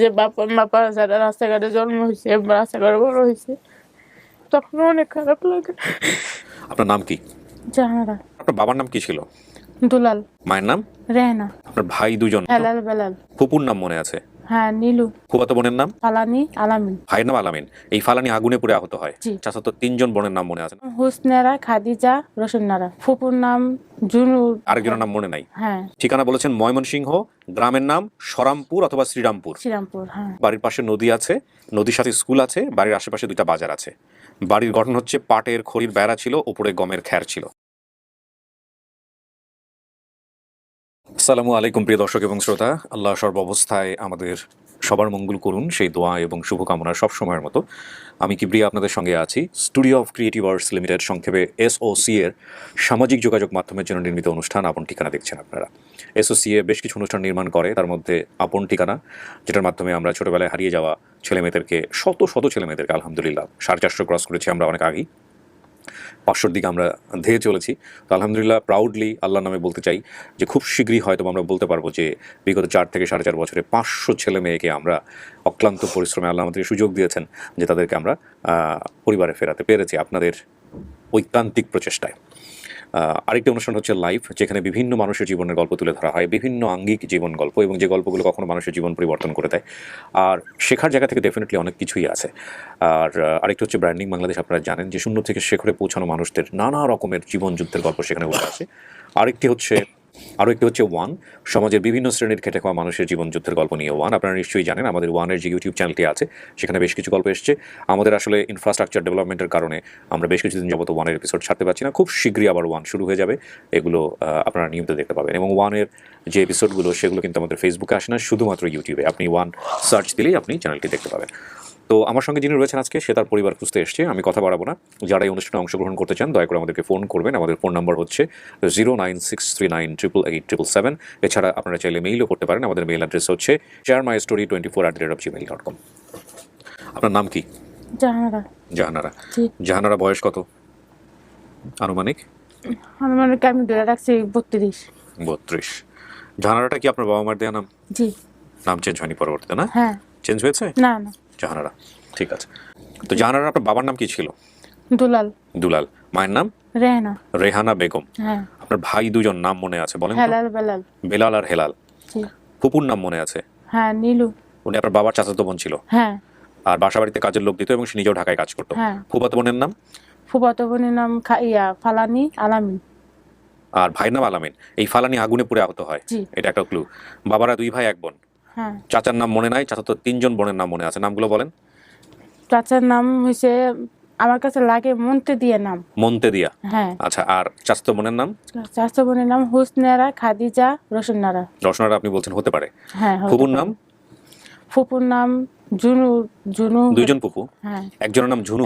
যে বাপন বাপা যারা রাস্তাঘাটে জন্ম হয়েছে রাস্তাঘাটে বড় হয়েছে তখন অনেক খারাপ লাগে। আপনার নাম কি? জাহানারা আপনার বাবার নাম কি ছিল? দুলাল। মায়ের নাম? রেহনা। আপনার ভাই দুজন হেলাল বেলাল। ফুপুর নাম মনে আছে? হ্যাঁ নীলু। ফুফাতো বোনের নাম? ফালানি আলামিন। ভাইয়ের নাম আলামিন। এই ফালানি আগুনে পুড়ে আহত হয়। জি। চাচাতো তিনজন বোনের নাম মনে আছে না? হুসনেরা খাদিজা রোশনারা ফুপুর নাম জুনু। আরেকজনের নাম মনে নাই? হ্যাঁ। ঠিকানা বলেছেন ময়মনসিংহ গ্রামের নাম সরামপুর অথবা শ্রীরামপুর। শ্রীরামপুর হ্যাঁ। বাড়ির পাশে নদী আছে নদীর সাথে স্কুল আছে বাড়ির আশেপাশে দুইটা বাজার আছে। বাড়ির গঠন হচ্ছে পাটের খড়ির বেড়া ছিল উপরে গমের খ্যার ছিল। আসসালামু আলাইকুম, প্রিয় দর্শক এবং শ্রোতা। আল্লাহ সর্বাবস্থায় আমাদের সবার মঙ্গল করুন, সেই দোয়া এবং শুভকামনা সব সময়ের মতো। আমি কিবরিয়া আপনাদের সঙ্গে আছি? Studio of creative arts limited সংক্ষেপে এসওসি এর সামাজিক যোগাযোগ মাধ্যমের জন্য নির্মিত অনুষ্ঠান, আপন ঠিকানা দেখছেন আপনারা। এসওসি এ বেশ কিছু অনুষ্ঠান নির্মাণ করে, তার মধ্যে আপন ঠিকানা, যেটার মাধ্যমে আমরা ছোটবেলায় হারিয়ে যাওয়া ছেলেমেয়েদেরকে, শত শত ছেলেমেয়েদেরকে, আলহামদুলিল্লাহ, সাড়ে চারশো ক্রস করেছি আমরা অনেক আগেই। পাঁচশোর দিকে আমরা ধেয়ে চলেছি। তো আলহামদুলিল্লাহ প্রাউডলি আল্লাহ নামে বলতে চাই যে খুব শীঘ্রই হয়তো আমরা বলতে পারব যে বিগত চার থেকে সাড়ে চার বছরে পাঁচশো ছেলে মেয়েকে আমরা অক্লান্ত পরিশ্রমে আল্লাহ আমাদের সুযোগ দিয়েছেন যে তাদেরকে আমরা পরিবারে ফেরাতে পেরেছি আপনাদের ঐকান্তিক প্রচেষ্টায়। আরেকটি অনুষ্ঠান হচ্ছে লাইফ যেখানে বিভিন্ন মানুষের জীবনের গল্প তুলে ধরা হয়, বিভিন্ন আঙ্গিক জীবন গল্প এবং যে গল্পগুলো কখনো মানুষের জীবন পরিবর্তন করে দেয়। আর শেখার জায়গা থেকে ডেফিনেটলি অনেক কিছুই আছে। আর আরেকটি হচ্ছে ব্র্যান্ডিং বাংলাদেশ আপনারা জানেন যে শূন্য থেকে শেখরে পৌঁছানো মানুষদের নানা রকমের জীবনযুদ্ধের গল্প সেখানে উঠে আসে। আরেকটি হচ্ছে আরও একটি হচ্ছে ওয়ান। সমাজের বিভিন্ন শ্রেণির খেটে খাওয়া মানুষের জীবন যুদ্ধের গল্প নিয়ে ওয়ান। আপনারা নিশ্চয়ই জানেন, আমাদের ওয়ানের যে ইউটিউব চ্যানেলটি আছে, সেখানে বেশ কিছু গল্প এসছে। আমাদের আসলে ইনফ্রাস্ট্রাকচার ডেভেলপমেন্টের কারণে আমরা বেশ কিছুদিন যাবত ওয়ানের এপিসোড ছাড়তে পারছি না। খুব শীঘ্রই আবার ওয়ান শুরু হয়ে যাবে। এগুলো আপনারা নিয়মিত দেখতে পাবেন। এবং ওয়ানের যে এপিসোডগুলো সেগুলো কিন্তু আমাদের ফেসবুকে আসে না, শুধুমাত্র ইউটিউবে আপনি ওয়ান সার্চ দিলেই আপনি চ্যানেলটি দেখতে পাবেন। তো আমার সঙ্গে যিনি রয়েছেন আজকে সে তার পরিবার খুঁজতে এসছে আমি কথা বাড়াবো না। যারা এই অনুষ্ঠানে অংশগ্রহণ করতে চান দয়া করে আমাদেরকে ফোন করবেন। আমাদের ফোন নাম্বার হচ্ছে zero nine six three nine triple eight triple seven এছাড়া আপনারা চাইলে মেইলও করতে পারেন। আমাদের মেইল অ্যাড্রেস হচ্ছে share my story twenty four at rate of Gmail dot com আপনার নাম কি? জাহানারা। জাহানারা। জাহানারা বয়স কত? আনুমানিক? আমি মনে আমি ধরে রাখছি বত্রিশ। বত্রিশ। জাহানারাটা কি আপনার বাবা মার দেওয়া নাম? জি। নাম চেঞ্জ হয়নি পরবর্তীতে না? হ্যাঁ। চেঞ্জ হয়েছে? না না। জাহানারা। ঠিক আছে। তো জাহানারা আপনার বাবার নাম কি ছিল? দুলাল। দুলাল। মায়ের নাম? রেহনা। রেহানা বেগম। হ্যাঁ। আপনার ভাই দুজন নাম মনে আছে বলেন তো? হেলাল বেলাল। বেলাল আর হেলাল। জি। ফুপুর নাম মনে আছে? হ্যাঁ নীলু। উনি আপনার বাবার চাচাতো বোন ছিল? হ্যাঁ। আর বাসা বাড়িতে কাজের লোক দিত এবং সে নিজেও ঢাকায় কাজ করতো। হ্যাঁ। ফুফাতো বোনের নাম? ফুফাতো বোনের নাম খা- ইয়া ফালানি আলামিন। আর ভাইয়ের নাম আলামিন। এই ফালানি আগুনে পুড়ে আহত হয়। জি। এটা একটা ক্লু বাবারা দুই ভাই এক বোন। চাচার নাম মনে নাই চাচাতো তিনজন বোনের নাম মনে আছে নামগুলো বলেন। চাচার নাম হয়েছে আমার কাছে লাগে মন্তে দিয়া নাম। মন্তে দিয়া হ্যাঁ। আচ্ছা আর চাচাতো বোনের নাম? চাচা বোনের নাম হুসনেরা খাদিজা রোশনারা রসনারা আপনি বলছেন হতে পারে। হ্যাঁ ফুপুর নাম? ফুপুর নাম জুনু জুনু। দুইজন ফুপু? হ্যাঁ। একজনের নাম ঝুনু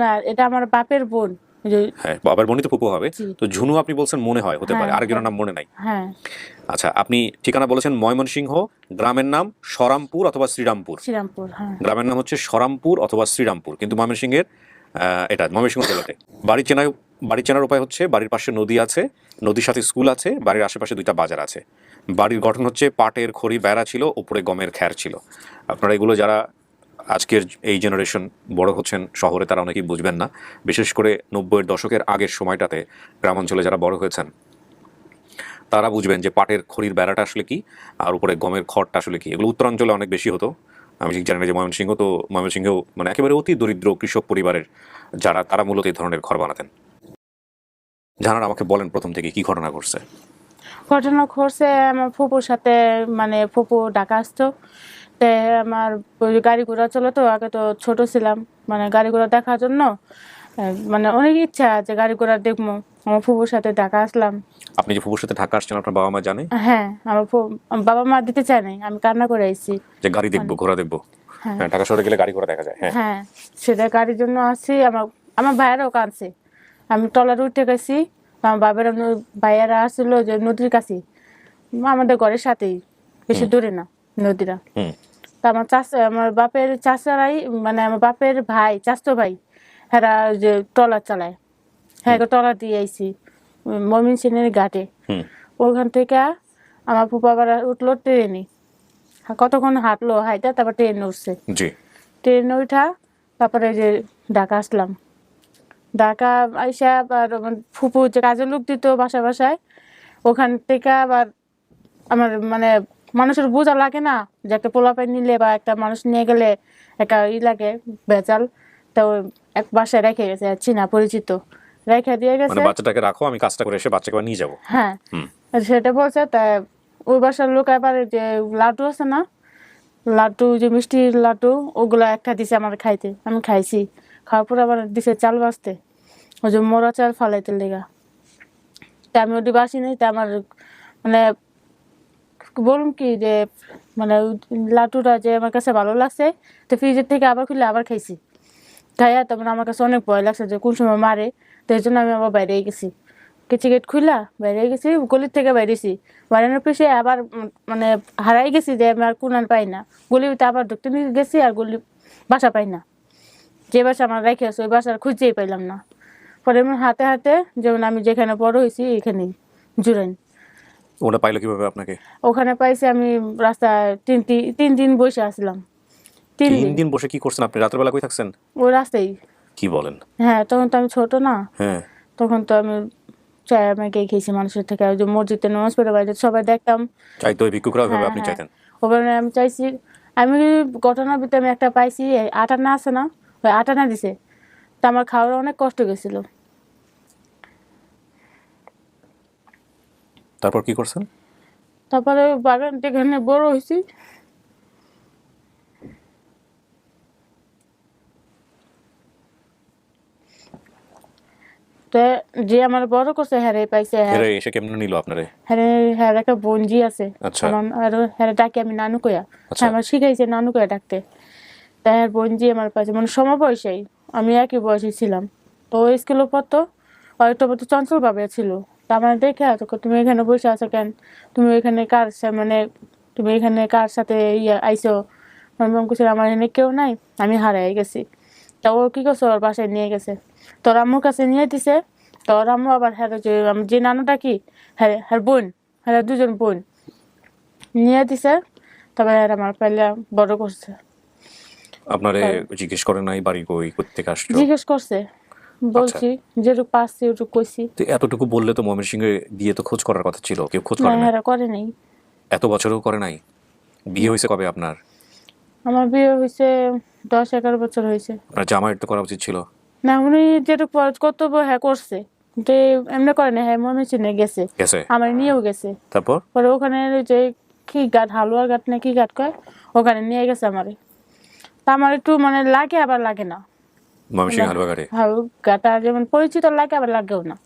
না, এটা আমার বাপের বোন। হ্যাঁ বাবার বোনই তো ফুপু হবে। তো ঝুনু আপনি বলছেন মনে হয় হতে পারে। হ্যাঁ, আরেকজনের নাম মনে নাই। হ্যাঁ। আচ্ছা আপনি ঠিকানা বলেছেন ময়মনসিংহ গ্রামের নাম সরামপুর অথবা শ্রীরামপুর। শ্রীরামপুর হ্যাঁ। গ্রামের নাম হচ্ছে সরামপুর অথবা শ্রীরামপুর কিন্তু ময়মনসিংহের এটা ময়মনসিংহ জেলাতে। বাড়ি চেনার বাড়ি চেনার উপায় হচ্ছে বাড়ির পাশে নদী আছে নদীর সাথে স্কুল আছে বাড়ির আশেপাশে দুইটা বাজার আছে। বাড়ির গঠন হচ্ছে পাটের খড়ি বেড়া ছিল উপরে গমের খ্যার ছিল। আপনারা এগুলো যারা আজকের এই জেনারেশন বড় হচ্ছেন শহরে তারা অনেকেই বুঝবেন না। বিশেষ করে নব্বইয়ের দশকের আগের সময়টাতে গ্রামাঞ্চলে যারা বড় হয়েছেন, তারা বুঝবেন যে পাটের খড়ির বেড়াটা আসলে কি, আর উপরে গমের খড়টা আসলে কি। এগুলো উত্তরাঞ্চলে অনেক বেশি হতো। আমি ঠিক জানি না যে ময়মনসিংহ, তো ময়মনসিংহেও মানে একেবারে অতি দরিদ্র কৃষক পরিবারের যারা, তারা মূলত এই ধরনের ঘর বানাতেন। জানার আমাকে বলেন প্রথম থেকে কি ঘটনা ঘটছে। ঘটনা ঘটছে, আমার ফুপুর সাথে মানে ফুপু ডাকা আসতো। তে আমার ওই গাড়ি ঘোড়া চলো তো আগে তো ছোট ছিলাম। মানে গাড়ি ঘোড়া দেখার জন্য মানে অনেক ইচ্ছা যে গাড়ি ঘোড়া দেখব। আমার ফুপুর সাথে ঢাকা আসলাম। আপনি যে ফুপুর সাথে ঢাকা আসছেন? আপনার বাবা মা জানে? হ্যাঁ আমার বাবা মা দিতে চায় নাই আমি কান্না করে আইছি। যে গাড়ি দেখব ঘোড়া দেখব। হ্যাঁ। হ্যাঁ ঢাকা শহরে গেলে গাড়ি ঘোড়া দেখা যায় হ্যাঁ। হ্যাঁ সেটা গাড়ির জন্য আসছি আমার আমার ভাইয়েরাও কাঁদছে। আমি টলার উঠে গেছি আমার বাবার ভাইয়েরা আসছিল যে নদীর কাছে আমাদের ঘরের সাথেই বেশি দূরে না নদীরা হুম। তা আমার চাচা আমার বাপের চাচারাই মানে আমার বাপের ভাই চাচতো ভাই হেরা যে টলার চালায়। হ্যাঁ টলার দিয়ে আইছি মমিন সেনের ঘাটে। ওখান থেকে আমার ফুপাবারা উঠল ট্রেনে। কতক্ষণ হাঁটলো হাইটা তারপর ট্রেন উঠছে। ট্রেনে উঠা তারপরে যে ঢাকা আসলাম। ঢাকা আইসা আবার ফুপু যে কাজের লোক দিত বাসায় বাসায় ওখান থেকে আবার আমার মানে মানুষের বোঝা লাগে না যে একটা পোলাপাই নিলে বা একটা মানুষ নিয়ে গেলে একটা ই লাগে ভেজাল। তো এক বাসায় রেখে গেছে চিনা পরিচিত। রেখে দিয়ে গেছে। মানে বাচ্চাটাকে রাখো আমি কাজটা করে এসে বাচ্চাকে নিয়ে যাব। হ্যাঁ। সেটা বলছে তা ওই বাসার লোক এবার যে লাড্ডু আছে না লাড্ডু যে মিষ্টির লাড্ডু ওগুলো একটা দিছে আমার খাইতে আমি খাইছি। খাওয়ার পরে আবার দিছে চাল বাঁচতে ওই যে মোরা চাল ফালাইতে লেগা। তা আমি ওটি বাসি নাই তা আমার মানে বলুন কি যে মানে লাটুটা যে আমার কাছে ভালো লাগছে, তো ফ্রিজের থেকে আবার খুলে আবার খাইছি। খাইয়া তারপরে আমার কাছে অনেক ভয় লাগছে যে কোন সময় মারে, তো এই জন্য আমি আবার বাইরে গেছি। কিছু গেট খুলা বাইরে গেছি, গলির থেকে বাইরেছি। বাইরানোর পিছিয়ে আবার মানে হারাই গেছি যে আমি আর কোন আর পাই না। গলিতে আবার ঢুকতে গেছি আর গলি বাসা পাই না। যে বাসা আমার রেখে আছে, ওই বাসা আর খুঁজেই পাইলাম না। পরে আমি হাতে হাতে যেমন আমি যেখানে বড় হয়েছি, এখানেই জুরাইন ওটা পাইলো কীভাবে আপনাকে? ওখানে পাইছি আমি রাস্তায় তিন তিন দিন বসে আসলাম। তিন দিন। বসে কি করছেন আপনি? রাতের বেলা কই থাকছেন? ওই রাস্তায়। কি বলেন? হ্যাঁ তখন তো আমি ছোট না। হ্যাঁ। তখন তো আমি চায় আমাকে খেয়েছি মানুষের থেকে। ওই যে মসজিদে নামাজ পড়ে বাইরে সবাই দেখতাম। চাইতো ওই ভিক্ষুকরা ওইভাবে হ্যাঁ, আপনি হ্যাঁ। চাইতেন? ওখানে আমি চাইছি। আমি ঘটনার ভিতরে আমি একটা পাইছি আটানা আছে না? ওই আটানা দিছে। তা আমার খাওয়ার অনেক কষ্ট গেছিল তারপর কি করছেন? তারপরে বাগান যেখানে বড় হয়েছি। তো যে আমার বড় করছে হ্যাঁ পাইছে হ্যাঁ। এসে কেমনে নিল আপনারে? হ্যাঁ হ্যাঁ একটা বঞ্জি আছে। আচ্ছা। আমার আর হ্যাঁ ডাকে আমি নানু কয়া আচ্ছা। আমার শিখাইছে নানু কয়া ডাকতে। তাই আর বঞ্জি আমার পাশে মানে সমবয়সাই। আমি একই বয়সী ছিলাম। তো স্কুলে পড়তো হয়তো চঞ্চল ভাবে ছিল। আমার দেখে আছো তুমি এখানে বসে আছো কেন? তুমি এখানে কার মানে তুমি এখানে কার সাথে ইয়ে আইসো আমি কিছু আমার এখানে কেউ নাই আমি হারাই গেছি। তা ও কি করছে? ওর বাসায় নিয়ে গেছে। তোর আম্মুর কাছে নিয়ে দিছে। তোর আম্মু আবার হ্যাঁ যে নানুটা কি? হ্যাঁ হ্যাঁ বোন। হ্যাঁ দুজন বোন। নিয়ে দিছে। তবে আর আমার পেলে বড় করছে। আপনারে হ্যাঁ। জিজ্ঞেস করে নাই বাড়ি কই কোথেকে আসছো? জিজ্ঞেস করছে। বলছি যেটুকু পাচ্ছি ওটুকু কইছি। তো এতটুকু বললে তো গিয়ে তো খোঁজ করার কথা ছিল কেউ খোঁজ করে না হ্যাঁ করে নেই। এত বছরও করে নাই? বিয়ে হয়েছে কবে আপনার? আমার বিয়ে হয়েছে দশ এগারো বছর হয়েছে। আপনার জামাইয়ের তো করা উচিত ছিল। না উনি যেটুকু কর্তব্য হ্যাঁ করছে। কিন্তু এমনি করে না হ্যাঁ মনে চিনে গেছে। গেছে? আমার নিয়েও গেছে। তারপর? পরে ওখানে ওই যে কি গাট হালুয়া গাট না কি গাট কয়? ওখানে নিয়ে গেছে আমারে। তা আমার একটু মানে লাগে আবার লাগে না। ময়মন সিং হালুয়াঘাটে। হালু গাটা যেমন পরিচিত লাগে আবার লাগেও না।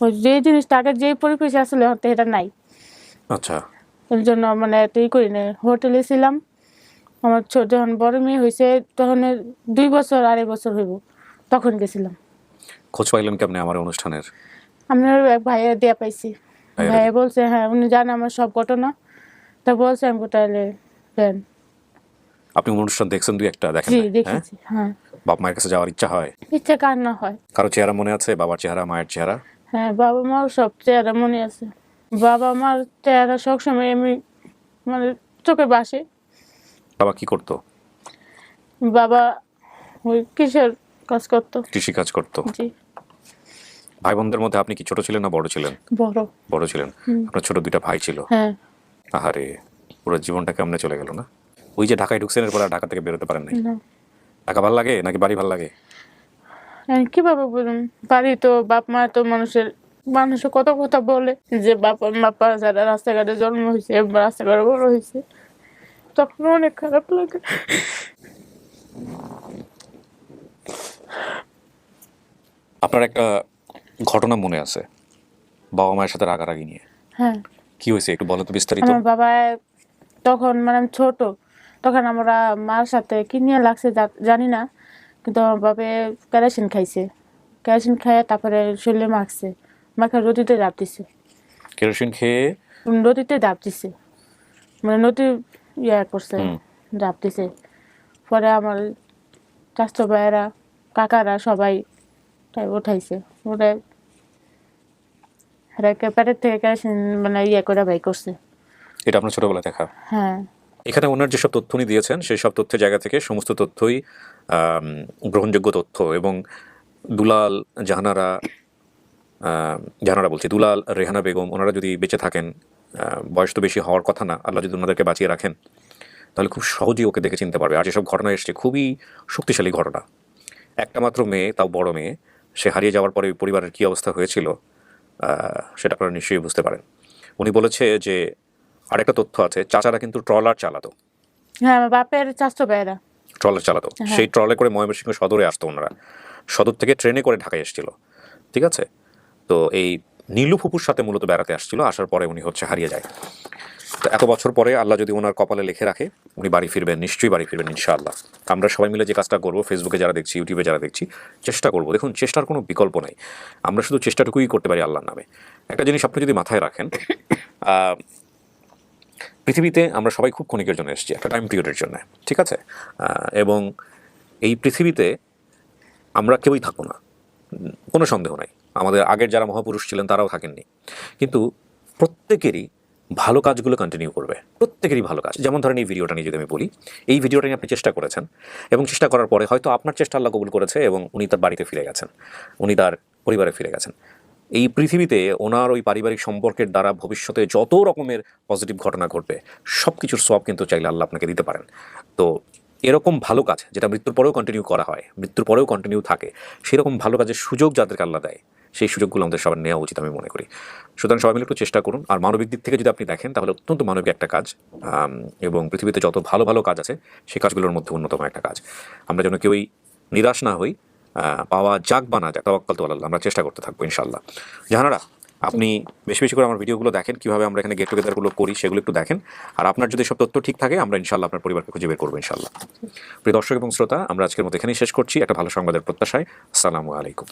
ওই যে জিনিসটা আগে যে পরিবেশ আসলে এটা নাই। আচ্ছা। এর জন্য মানে এতই করি না হোটেলে ছিলাম। আমার ছোট যখন বড় মেয়ে হয়েছে তখন দুই বছর আড়াই বছর হইব। তখন গেছিলাম। খোঁজ পাইলেন কেমনে আমার অনুষ্ঠানের? আপনার এক ভাইয়া দেয়া পাইছি। ভাইয়া বলছে হ্যাঁ উনি জানে আমার সব ঘটনা। তা বলছে আমি তাহলে দেন। আপনি অনুষ্ঠান দেখছেন দুই একটা দেখেন জি হ্যাঁ? দেখেছি হ্যাঁ। বাপ মায়ের কাছে যাওয়ার ইচ্ছা হয়? ইচ্ছে কার না হয়। কারও চেহারা মনে আছে? বাবার চেহারা মায়ের চেহারা? হ্যাঁ বাবা মার সব চেহারা মনে আছে। বাবা মার চেহারা সবসময় আমি মানে চোখে বাসে। বাবা কি করতো? বাবা ওই কিসের কাজ করতো। কৃষি কাজ করতো? জি। ভাই বোনদের মধ্যে আপনি কি ছোট ছিলেন না বড় ছিলেন? বড়। বড় ছিলেন। আপনার ছোট দুইটা ভাই ছিল। হ্যাঁ। আহারে পুরো জীবনটা কেমনে চলে গেল না? ওই যে ঢাকায় ঢুকছেন এরপর আর ঢাকা থেকে বেরোতে পারেন নাই? না। ঢাকা ভালো লাগে নাকি বাড়ি ভালো লাগে? কীভাবে বলুন বাড়ি তো বাপ মা তো মানুষের মানুষ কত কথা বলে যে বাপ বাপা যারা রাস্তাঘাটে জন্ম হয়েছে রাস্তাঘাটে বড় হয়েছে তখন অনেক খারাপ লাগে। আপনার একটা ঘটনা মনে আছে বাবা মায়ের সাথে রাগারাগি নিয়ে? হ্যাঁ। কি হয়েছে একটু বলেন তো বিস্তারিত। আমার বাবা তখন মানে ছোট তখন আমরা মার সাথে কি নিয়ে লাগছে জানি না কিন্তু আমার বাবা কেরাসিন খাইছে। কেরাসিন খাইয়ে তারপরে শরীরে মাখছে। মাখা রোদিতে ডাব দিছে। কেরোসিন খেয়ে? নদীতে ডাব দিছে। মানে নদী ইয়া করছে। ডাব দিছে। পরে আমার স্বাস্থ্য ভাইয়েরা কাকারা সবাই তাই উঠাইছে। ওটা পেটের থেকে কেরাসিন মানে ইয়ে করে বাই করছে। এটা আপনার ছোটবেলা দেখা? হ্যাঁ। এখানে ওনার যেসব তথ্য উনি দিয়েছেন সেই সব তথ্যের জায়গা থেকে সমস্ত তথ্যই গ্রহণযোগ্য তথ্য এবং দুলাল, জাহানারা জাহানারা বলছি, দুলাল, রেহানা বেগম, ওনারা যদি বেঁচে থাকেন বয়স তো বেশি হওয়ার কথা না, আল্লাহ যদি ওনাদেরকে বাঁচিয়ে রাখেন, তাহলে খুব সহজেই ওকে দেখে চিনতে পারবে। আর যেসব ঘটনা এসছে, খুবই শক্তিশালী ঘটনা। একটা মাত্র মেয়ে, তাও বড় মেয়ে, সে হারিয়ে যাওয়ার পরে পরিবারের কী অবস্থা হয়েছিল সেটা আপনারা নিশ্চয়ই বুঝতে পারেন। উনি বলেছে যে আরেকটা তথ্য আছে চাচারা কিন্তু ট্রলার চালাতো। হ্যাঁ আমার বাপের চাষতো বেড়া ট্রলার চালাতো। হ্যাঁ। সেই ট্রলে করে ময়মনসিংহ সদরে আসতো ওনারা। সদর থেকে ট্রেনে করে ঢাকায় এসেছিল। ঠিক আছে? তো এই নীলু ফুপুর সাথে মূলত বেড়াতে আসছিল আসার পরে উনি হচ্ছে হারিয়ে যায়। তো এত বছর পরে আল্লাহ যদি ওনার কপালে লিখে রাখে উনি বাড়ি ফিরবেন নিশ্চয়ই বাড়ি ফিরবেন ইনশাআল্লাহ। আমরা সবাই মিলে যে কাজটা করব ফেসবুকে যারা দেখছি ইউটিউবে যারা দেখছি চেষ্টা করব। দেখুন চেষ্টার কোনো বিকল্প নাই। আমরা শুধু চেষ্টাটুকুই করতে পারি আল্লাহর নামে। একটা জিনিস আপনি যদি মাথায় রাখেন পৃথিবীতে আমরা সবাই খুব ক্ষণিকের জন্য এসেছি, একটা টাইম পিরিয়ডের জন্য, ঠিক আছে? এবং এই পৃথিবীতে আমরা কেউই থাকব না। কোনো সন্দেহ নাই। আমাদের আগের যারা মহাপুরুষ ছিলেন, তারাও থাকেননি। কিন্তু প্রত্যেকেরই ভালো কাজগুলো কন্টিনিউ করবে। প্রত্যেকেরই ভালো কাজ। যেমন ধরেন এই ভিডিওটা নিয়ে যদি আমি বলি, এই ভিডিওটা নিয়ে আপনি চেষ্টা করেছেন, এবং চেষ্টা করার পরে হয়তো আপনার চেষ্টা আল্লাহ কবুল করেছে, এবং উনি তার বাড়িতে ফিরে গেছেন। উনি তার পরিবারে ফিরে গেছেন। এই পৃথিবীতে ওনার ওই পারিবারিক সম্পর্কের দ্বারা ভবিষ্যতে যত রকমের পজিটিভ ঘটনা ঘটবে সব কিছুর সব কিন্তু চাইলে আল্লাহ আপনাকে দিতে পারেন। তো এরকম ভালো কাজ যেটা মৃত্যুর পরেও কন্টিনিউ করা হয়, মৃত্যুর পরেও কন্টিনিউ থাকে, সেরকম ভালো কাজের সুযোগ যাদেরকে আল্লাহ দেয়, সেই সুযোগগুলো আমাদের সবার নেওয়া উচিত আমি মনে করি। সুতরাং সবাই মিলে একটু চেষ্টা করুন। আর মানবিক দিক থেকে যদি আপনি দেখেন, তাহলে অত্যন্ত মানবিক একটা কাজ এবং পৃথিবীতে যত ভালো ভালো কাজ আছে, সেই কাজগুলোর মধ্যে অন্যতম একটা কাজ। আমরা যেন কেউই নিরাশ না হই পাওয়া যাক বা না যাক তবাক্কাল তো আল্লাহ আমরা চেষ্টা করতে থাকব ইনশাল্লাহ জাহানারা, আপনি বেশি বেশি করে আমার ভিডিওগুলো দেখেন, কীভাবে আমরা এখানে গেট টুগেদারগুলো করি, সেগুলো একটু দেখেন। আর আপনার যদি সব তথ্য ঠিক থাকে, আমরা ইনশাল্লাহ আপনার পরিবারকে খুঁজে বের করব ইনশাল্লাহ প্রিয় দর্শক এবং শ্রোতা, আমরা আজকের মতো এখানেই শেষ করছি। একটা ভালো সংবাদের প্রত্যাশায়। আসসালামু আলাইকুম।